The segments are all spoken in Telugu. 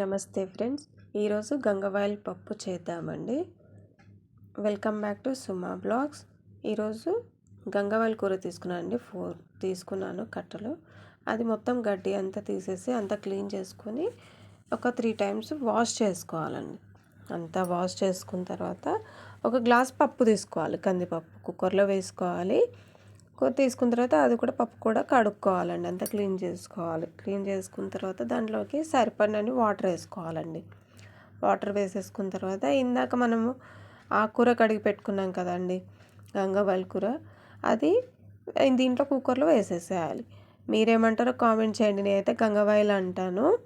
నమస్తే ఫ్రెండ్స్. ఈరోజు గంగవాయిల్ పప్పు చేద్దామండి. Welcome back to Suma blogs. ఈరోజు గంగవాయిల్ కూర తీసుకున్నానండి ఫోర్ తీసుకున్నాను కట్టలు. అది మొత్తం గడ్డి అంతా తీసేసి అంతా క్లీన్ చేసుకొని ఒక త్రీ టైమ్స్ వాష్ చేసుకోవాలండి. అంతా వాష్ చేసుకున్న తర్వాత ఒక గ్లాస్ పప్పు తీసుకోవాలి. కందిపప్పు కుక్కర్లో వేసుకోవాలి. తీసుకున్న తర్వాత అది కూడా పప్పు కూడా కడుక్కోవాలండి. అంతా క్లీన్ చేసుకోవాలి. క్లీన్ చేసుకున్న తర్వాత దాంట్లోకి సరిపడినని వాటర్ వేసుకోవాలండి. వాటర్ వేసేసుకున్న తర్వాత ఇందాక మనము ఆ కూర కడిగి పెట్టుకున్నాం కదండి గంగవాయిల్ కూర అది దీంట్లో కుక్కర్లో వేసేసేయాలి. మీరేమంటారో కామెంట్ చేయండి. నేనైతే గంగవాయిల్ అంటాను.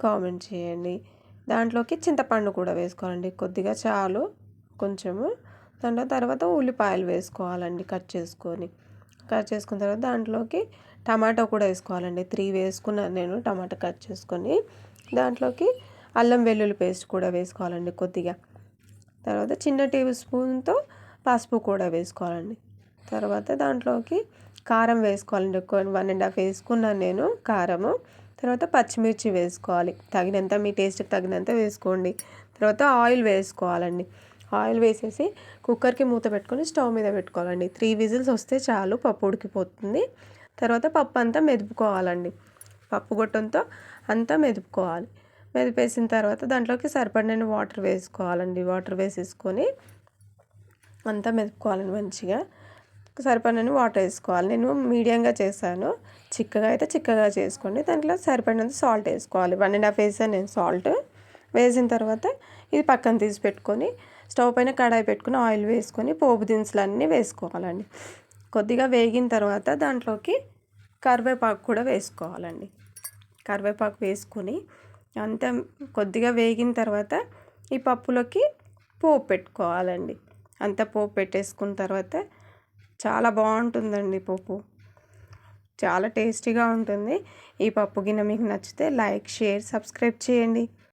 కామెంట్ చేయండి. దాంట్లోకి చింతపండు కూడా వేసుకోవాలండి. కొద్దిగా చాలు కొంచెము. దాంట్లో తర్వాత ఉల్లిపాయలు వేసుకోవాలండి కట్ చేసుకొని. కట్ చేసుకున్న తర్వాత దాంట్లోకి టమాటా కూడా వేసుకోవాలండి. త్రీ వేసుకున్నాను నేను టమాటా కట్ చేసుకొని దాంట్లోకి అల్లం వెల్లుల్లి పేస్ట్ కూడా వేసుకోవాలండి కొద్దిగా. తర్వాత చిన్న టేబుల్ స్పూన్తో పసుపు కూడా వేసుకోవాలండి. తర్వాత దాంట్లోకి కారం వేసుకోవాలండి. వన్ అండ్ హాఫ్ వేసుకున్నాను నేను కారము. తర్వాత పచ్చిమిర్చి వేసుకోవాలి. తగినంత మీ టేస్ట్కి తగినంత వేసుకోండి. తర్వాత ఆయిల్ వేసుకోవాలండి. ఆయిల్ వేసేసి కుక్కర్కి మూత పెట్టుకొని స్టవ్ మీద పెట్టుకోవాలండి. త్రీ విజిల్స్ వస్తే చాలు పప్పు ఉడికిపోతుంది. తర్వాత పప్పు అంతా మెదుపుకోవాలండి. పప్పు గొట్టంతో అంతా మెదుపుకోవాలి. మెదిపేసిన తర్వాత దాంట్లోకి సరిపడిన వాటర్ వేసుకోవాలండి. వాటర్ వేసేసుకొని అంతా మెదుపుకోవాలండి మంచిగా. సరిపడని వాటర్ వేసుకోవాలి. నేను మీడియంగా చేశాను. చిక్కగా అయితే చిక్కగా చేసుకోండి. దాంట్లో సరిపడినంత సాల్ట్ వేసుకోవాలి. వన్ అండ్ హాఫ్ వేసాను నేను సాల్ట్. వేసిన తర్వాత ఇది పక్కన తీసి పెట్టుకొని స్టవ్ పైన కడాయి పెట్టుకుని ఆయిల్ వేసుకొని పోపు దినుసులు అన్నీ వేసుకోవాలండి. కొద్దిగా వేగిన తర్వాత దాంట్లోకి కరివేపాకు కూడా వేసుకోవాలండి. కరివేపాకు వేసుకొని అంత కొద్దిగా వేగిన తర్వాత ఈ పప్పులోకి పోపు పెట్టుకోవాలండి. అంత పోపు పెట్టేసుకున్న తర్వాత చాలా బాగుంటుందండి పప్పు చాలా టేస్టీగా ఉంటుంది. ఈ పప్పు గిన్నె మీకు నచ్చితే లైక్ షేర్ సబ్స్క్రైబ్ చేయండి.